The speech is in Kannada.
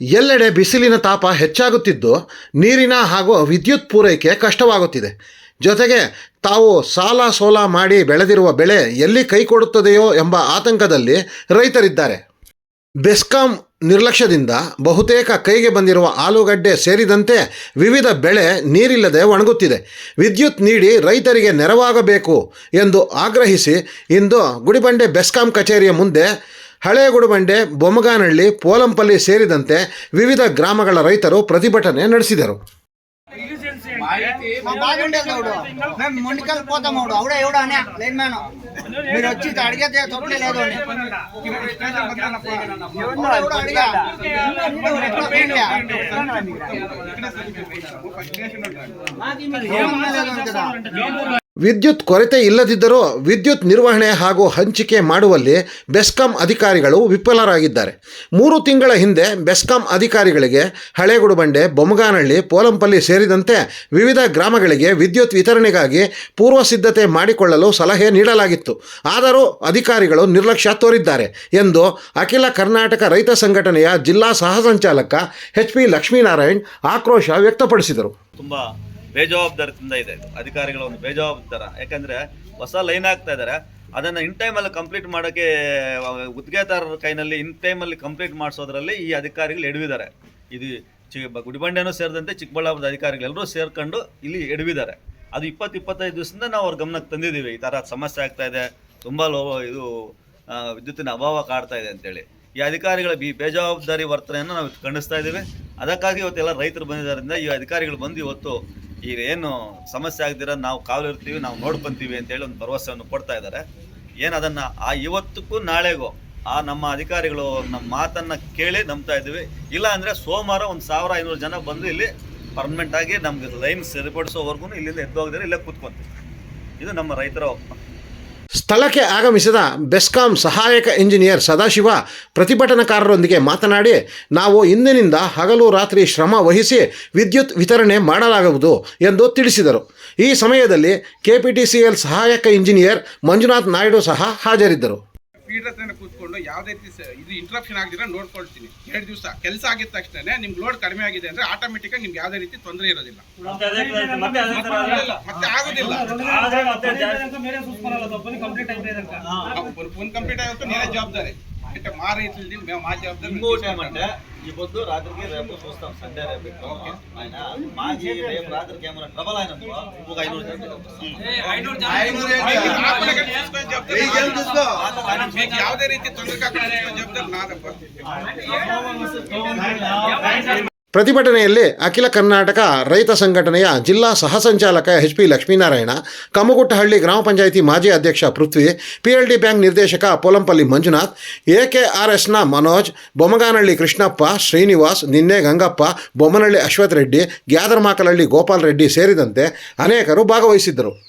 ಎಲ್ಲೆಡೆ ಬಿಸಿಲಿನ ತಾಪ ಹೆಚ್ಚಾಗುತ್ತಿದ್ದು ನೀರಿನ ಹಾಗೂ ವಿದ್ಯುತ್ ಪೂರೈಕೆ ಕಷ್ಟವಾಗುತ್ತಿದೆ. ಜೊತೆಗೆ ತಾವು ಸಾಲ ಸೋಲ ಮಾಡಿ ಬೆಳೆದಿರುವ ಬೆಳೆ ಎಲ್ಲಿ ಕೈ ಕೊಡುತ್ತದೆಯೋ ಎಂಬ ಆತಂಕದಲ್ಲಿ ರೈತರಿದ್ದಾರೆ. ಬೆಸ್ಕಾಂ ನಿರ್ಲಕ್ಷ್ಯದಿಂದ ಬಹುತೇಕ ಕೈಗೆ ಬಂದಿರುವ ಆಲೂಗಡ್ಡೆ ಸೇರಿದಂತೆ ವಿವಿಧ ಬೆಳೆ ನೀರಿಲ್ಲದೆ ಒಣಗುತ್ತಿದೆ. ವಿದ್ಯುತ್ ನೀಡಿ ರೈತರಿಗೆ ನೆರವಾಗಬೇಕು ಎಂದು ಆಗ್ರಹಿಸಿ ಇಂದು ಗುಡಿಬಂಡೆ ಬೆಸ್ಕಾಂ ಕಚೇರಿಯ ಮುಂದೆ ಹಳೇಗುಡುಬಂಡೆ ಬೊಮ್ಮಗಾನಹಳ್ಳಿ ಪೋಲಂಪಲ್ಲಿ ಸೇರಿದಂತೆ ವಿವಿಧ ಗ್ರಾಮಗಳ ರೈತರು ಪ್ರತಿಭಟನೆ ನಡೆಸಿದರು. ವಿದ್ಯುತ್ ಕೊರತೆ ಇಲ್ಲದಿದ್ದರೂ ವಿದ್ಯುತ್ ನಿರ್ವಹಣೆ ಹಾಗೂ ಹಂಚಿಕೆ ಮಾಡುವಲ್ಲಿ ಬೆಸ್ಕಾಂ ಅಧಿಕಾರಿಗಳು ವಿಫಲರಾಗಿದ್ದಾರೆ. ಮೂರು ತಿಂಗಳ ಹಿಂದೆ ಬೆಸ್ಕಾಂ ಅಧಿಕಾರಿಗಳಿಗೆ ಹಳೆಗುಡುಬಂಡೆ ಬೊಮ್ಮಗಾನಹಳ್ಳಿ, ಪೋಲಂಪಲ್ಲಿ ಸೇರಿದಂತೆ ವಿವಿಧ ಗ್ರಾಮಗಳಿಗೆ ವಿದ್ಯುತ್ ವಿತರಣೆಗಾಗಿ ಪೂರ್ವ ಸಿದ್ಧತೆ ಮಾಡಿಕೊಳ್ಳಲು ಸಲಹೆ ನೀಡಲಾಗಿತ್ತು. ಆದರೂ ಅಧಿಕಾರಿಗಳು ನಿರ್ಲಕ್ಷ್ಯ ತೋರಿದ್ದಾರೆ ಎಂದು ಅಖಿಲ ಕರ್ನಾಟಕ ರೈತ ಸಂಘಟನೆಯ ಜಿಲ್ಲಾ ಸಹ ಸಂಚಾಲಕ ಎಚ್ ಪಿ ಲಕ್ಷ್ಮೀನಾರಾಯಣ್ ಆಕ್ರೋಶ ವ್ಯಕ್ತಪಡಿಸಿದರು. ತುಂಬಾ ಬೇಜವಾಬ್ದಾರಿಯಿಂದ ಇದೆ ಇದು. ಅಧಿಕಾರಿಗಳ ಒಂದು ಬೇಜವಾಬ್ದಾರ. ಯಾಕಂದ್ರೆ ಹೊಸ ಲೈನ್ ಆಗ್ತಾ ಇದ್ದಾರೆ ಅದನ್ನು ಇನ್ ಟೈಮಲ್ಲಿ ಕಂಪ್ಲೀಟ್ ಮಾಡೋಕ್ಕೆ ಗುತ್ತಿಗೆದಾರರ ಕೈನಲ್ಲಿ ಇನ್ ಟೈಮಲ್ಲಿ ಕಂಪ್ಲೀಟ್ ಮಾಡಿಸೋದ್ರಲ್ಲಿ ಈ ಅಧಿಕಾರಿಗಳು ಎಡವಿದ್ದಾರೆ. ಇದು ಚಿ ಗುಡಿಬಂಡೆನೂ ಸೇರಿದಂತೆ ಚಿಕ್ಕಬಳ್ಳಾಪುರದ ಅಧಿಕಾರಿಗಳೆಲ್ಲರೂ ಸೇರ್ಕೊಂಡು ಇಲ್ಲಿ ಎಡವಿದ್ದಾರೆ. ಅದು ಇಪ್ಪತ್ತು ಇಪ್ಪತ್ತೈದು ದಿವಸದಿಂದ ನಾವು ಅವ್ರ ಗಮನಕ್ಕೆ ತಂದಿದ್ದೀವಿ. ಈ ಥರ ಸಮಸ್ಯೆ ಆಗ್ತಾ ಇದೆ. ತುಂಬ ಲೋ, ಇದು ವಿದ್ಯುತ್ತಿನ ಅಭಾವ ಕಾಡ್ತಾ ಇದೆ ಅಂತೇಳಿ. ಈ ಅಧಿಕಾರಿಗಳ ಬಿ ಬೇಜವಾಬ್ದಾರಿ ವರ್ತನೆಯನ್ನು ನಾವು ಖಂಡಿಸ್ತಾ ಇದ್ದೀವಿ. ಅದಕ್ಕಾಗಿ ಇವತ್ತೆಲ್ಲ ರೈತರು ಬಂದಿದ್ದರಿಂದ ಈ ಅಧಿಕಾರಿಗಳು ಬಂದು ಇವತ್ತು ಈಗ ಏನು ಸಮಸ್ಯೆ ಆಗದಿರ ನಾವು ಕಾವಲಿರ್ತೀವಿ ನಾವು ನೋಡ್ಕೊಂತೀವಿ ಅಂತೇಳಿ ಒಂದು ಭರವಸೆಯನ್ನು ಕೊಡ್ತಾ ಇದ್ದಾರೆ. ಏನು ಅದನ್ನು ಆ ಇವತ್ತಕ್ಕೂ ನಾಳೆಗೂ ಆ ನಮ್ಮ ಅಧಿಕಾರಿಗಳು ನಮ್ಮ ಮಾತನ್ನು ಕೇಳಿ ನಂಬ್ತಾ ಇದ್ದೀವಿ. ಇಲ್ಲ ಅಂದರೆ ಸೋಮವಾರ ಒಂದು ಸಾವಿರ ಐನೂರು ಜನ ಬಂದು ಇಲ್ಲಿ ಪರ್ಮನೆಂಟ್ ಆಗಿ ನಮ್ಗೆ ಲೈನ್ ಸರಿಪಡಿಸೋವರೆಗೂ ಇಲ್ಲಿಂದ ಎದ್ದು ಹೋಗಿದ್ರೆ ಇಲ್ಲೇ ಕೂತ್ಕೊಂತೀವಿ. ಇದು ನಮ್ಮ ರೈತರ ಒಪ್ಪ. ಸ್ಥಳಕ್ಕೆ ಆಗಮಿಸಿದ ಬೆಸ್ಕಾಂ ಸಹಾಯಕ ಇಂಜಿನಿಯರ್ ಸದಾಶಿವ ಪ್ರತಿಭಟನಾಕಾರರೊಂದಿಗೆ ಮಾತನಾಡಿ, ನಾವು ಇಂದಿನಿಂದ ಹಗಲು ರಾತ್ರಿ ಶ್ರಮ ವಹಿಸಿ ವಿದ್ಯುತ್ ವಿತರಣೆ ಮಾಡಲಾಗುವುದು ಎಂದು ತಿಳಿಸಿದರು. ಈ ಸಮಯದಲ್ಲಿ ಕೆಪಿಟಿಸಿಎಲ್ ಸಹಾಯಕ ಇಂಜಿನಿಯರ್ ಮಂಜುನಾಥ್ ನಾಯ್ಡು ಸಹ ಹಾಜರಿದ್ದರು. ಫೀಡರ್ ಹತ್ರನೇ ಕೂತ್ಕೊಂಡು ಯಾವುದೇ ರೀತಿ ಇದು ಇಂಟ್ರಪ್ಷನ್ ಆಗಿದ್ರೆ ನೋಡ್ಕೊಳ್ತೀನಿ. ಎರಡು ದಿವಸ. ಕೆಲಸ ಆಗಿದ ತಕ್ಷಣ ನಿಮ್ಗೆ ಲೋಡ್ ಕಡಿಮೆ ಆಗಿದೆ ಅಂದ್ರೆ ಆಟೋಮೆಟಿಕ್ ಆಗಿ ನಿಮ್ಗೆ ಯಾವುದೇ ರೀತಿ ತೊಂದರೆ ಇರೋದಿಲ್ಲ. ಮತ್ತೆ ಆಗುದಿಲ್ಲ. ಫೋನ್ ಕಂಪ್ಲೀಟ್ ಆಗುತ್ತೆ ನೇರ ಜವಾಬ್ದಾರಿ. అంటే మా రైతులది మేము మా జవాబుదారి ఇంకోటి ఏమంటే ఈ పొద్దు రాత్రికి రేపు చూస్తాం సండే రేపు ఓకే. ఆయన మాజీ రేపు రాత్రికి ఏమైనా ట్రబుల్ అయిన ఒక ఐనూరు జనాలు ఐదు ఆపలే కానీ చూసుకొని చెప్తారు. ಪ್ರತಿಭಟನೆಯಲ್ಲಿ ಅಖಿಲ ಕರ್ನಾಟಕ ರೈತ ಸಂಘಟನೆಯ ಜಿಲ್ಲಾ ಸಹ ಸಂಚಾಲಕ ಎಚ್ ಪಿ ಲಕ್ಷ್ಮೀನಾರಾಯಣ, ಕಮ್ಮಗುಟ್ಟಹಳ್ಳಿ ಗ್ರಾಮ ಪಂಚಾಯಿತಿ ಮಾಜಿ ಅಧ್ಯಕ್ಷ ಪೃಥ್ವಿ ಪಿಎಲ್ಡಿ ಬ್ಯಾಂಕ್ ನಿರ್ದೇಶಕ ಪೋಲಂಪಲ್ಲಿ ಮಂಜುನಾಥ್ ಎಕೆ ಆರ್ ಎಸ್ನ ಮನೋಜ್, ಬೊಮ್ಮಗಾನಹಳ್ಳಿ ಕೃಷ್ಣಪ್ಪ, ಶ್ರೀನಿವಾಸ್, ನಿನ್ನೆ ಗಂಗಪ್ಪ, ಬೊಮ್ಮನಹಳ್ಳಿ ಅಶ್ವಥ್ ರೆಡ್ಡಿ, ಗ್ಯಾದರ್ಮಾಕಲಹಳ್ಳಿ ಗೋಪಾಲ್ ರೆಡ್ಡಿ ಸೇರಿದಂತೆ ಅನೇಕರು ಭಾಗವಹಿಸಿದ್ದರು.